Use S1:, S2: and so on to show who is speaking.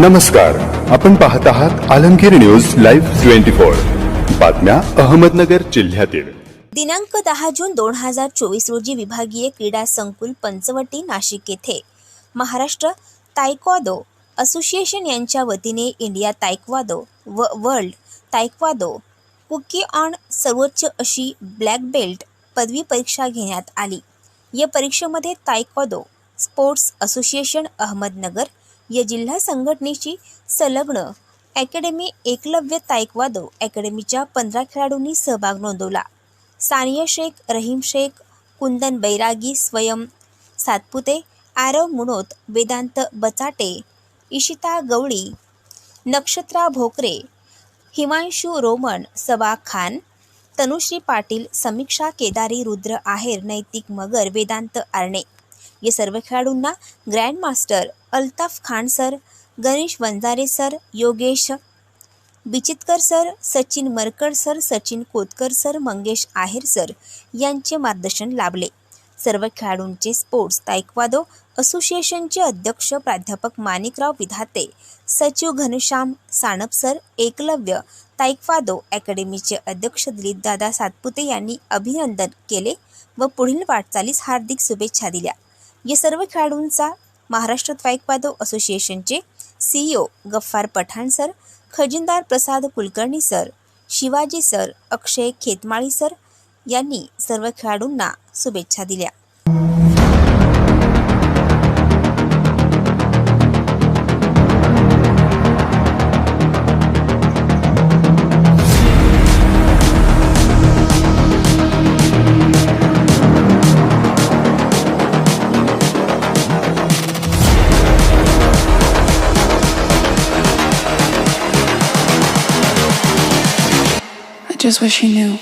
S1: नमस्कार. आपण पाहत आहात Alamgir news live twenty four. बातम्या अहमदनगर जिल्ह्यातील.
S2: दिनांक दहा जून दोन हजार चोवीस रोजी विभागीय क्रीडा संकुल पंचवटी नाशिक येथे महाराष्ट्र तायक्वादो असोसिएशन यांच्या वतीने इंडिया तायक्वादो व वर्ल्ड तायक्वादो कुकी ऑन सर्वोच्च अशी ब्लॅक बेल्ट पदवी परीक्षा घेण्यात आली. या परीक्षेमध्ये तायक्वादो स्पोर्ट्स असोसिएशन अहमदनगर या जिल्हा संघटनेशी संलग्न अकॅडमी एकलव्य तायकवादो अकॅडमीच्या पंधरा खेळाडूंनी सहभाग नोंदवला. सानिया शेख रहीम शेख कुंदन बैरागी स्वयं सातपुते आरव मुनोत वेदांत बचाटे इशिता गवळी नक्षत्रा भोकरे हिमांशू रोमन सबा खान तनुश्री पाटील समीक्षा केदारी रुद्र आहेर नैतिक मगर वेदांत आरणे. या सर्व खेळाडूंना grandmaster Altaf Khan sir Ganesh Vanjare sir Yogesh Bichitkar sir Sachin Markad sir Sachin Kotkar sir Mangesh Aher sir यांचे मार्गदर्शन लाभले. सर्व खेळाडूंचे स्पोर्ट्स तायक्वादो असोसिएशनचे अध्यक्ष प्राध्यापक माणिकराव विधाते सचिव घनश्याम साणप सर एकलव्य तायक्वादो अकॅडमीचे अध्यक्ष दिलीपदादा सातपुते यांनी अभिनंदन केले व पुढील वाटचालीस हार्दिक शुभेच्छा दिल्या. या सर्व खेळाडूंचा महाराष्ट्र तायक्वादो असोसिएशनचे CEO Gaffar Pathan sir खजिनदार Prasad Kulkarni sir Shivaji sir Akshay Khetmali sir यांनी सर्व खेळाडूंना शुभेच्छा दिल्या.
S3: Just wish he knew.